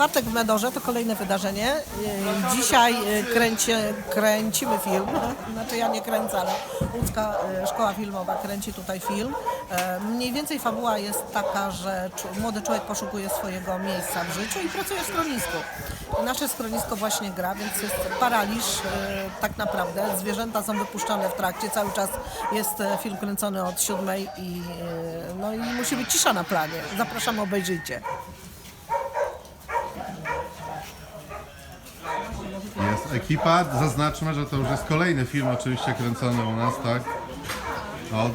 czwartek w Medorze to kolejne wydarzenie. E, Dzisiaj e, kręci, kręcimy film. Znaczy ja nie kręcę, ale łódzka e, szkoła filmowa kręci tutaj film. E, Mniej więcej fabuła jest taka, że młody człowiek poszukuje swojego miejsca w życiu i pracuje w schronisku. Nasze schronisko właśnie gra, więc jest paraliż tak naprawdę. Zwierzęta są wypuszczane w trakcie. Cały czas jest e, film kręcony od siódmej i, no i musi być cisza na planie. Zapraszam, obejrzyjcie. Ekipa. Zaznaczmy, że to już jest kolejny film oczywiście kręcony u nas, tak? Od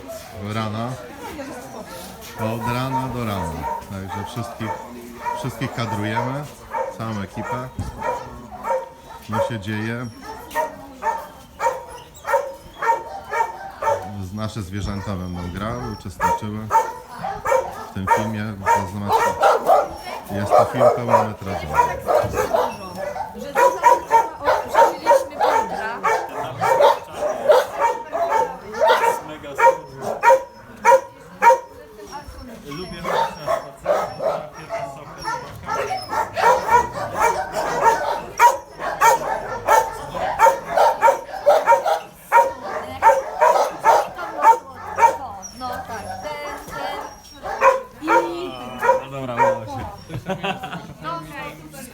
rana. Od rana do rana. Także wszystkich, wszystkich kadrujemy. Całą ekipę. No się dzieje. Nasze zwierzęta będą grały, uczestniczyły w tym filmie. To znaczy, jest to film pełnometrażowy. Okay.